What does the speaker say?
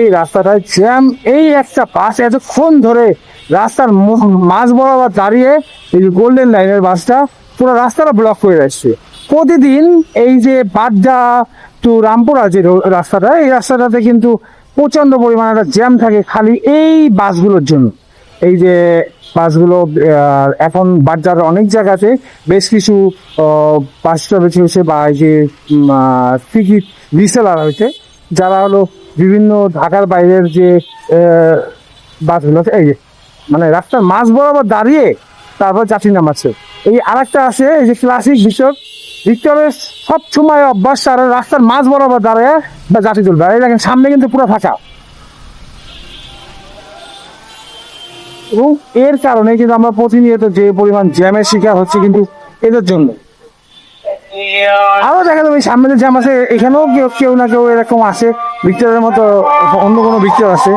এই রাস্তাটায় জ্যাম, এই একটা বাস এতক্ষণ ধরে রাস্তার মাঝ বরাবর দাঁড়িয়ে এই গোল্ডেন লাইনের বাসটা পুরো রাস্তাটা ব্লক করে রাখছে প্রতিদিন এই যে বাড্ডা টু রামপুরা যে রাস্তাটা, এই রাস্তাটাতে কিন্তু প্রচণ্ড পরিমাণে একটা জ্যাম থাকে খালি এই বাসগুলোর জন্য। এই যে বাসগুলো এখন বাজার অনেক জায়গাতে বেশ কিছু বাস বেছে হয়েছে বা এই যে টিকিট রিসেলার হয়েছে। যারা হলো বিভিন্ন ঢাকার বাইরের যে বাসগুলো আছে, এই যে মানে রাস্তার মাঝ বরাবর দাঁড়িয়ে তারপর যাত্রী নামাচ্ছে। এই আরেকটা আছে এই যে ক্লাসিক ভিক্টর ভিক্টরের সব সময় অভ্যাস আর রাস্তার মাঝ বরাবর দাঁড়িয়ে বা যাত্রী তুলবে। আর এই দেখেন সামনে কিন্তু পুরো ফাঁকা। এবং এর কারণে কিন্তু আমরা প্রতিনিয়ত যে পরিমাণ জ্যামের শিকার হচ্ছে কিন্তু এদের জন্য। আরও দেখা যাবে, সামনে যে আমাদের আছে এখানেও কেউ কেউ না কেউ এরকম আছে ভিক্টরের মতো অন্য কোনো ভিক্টর আছে।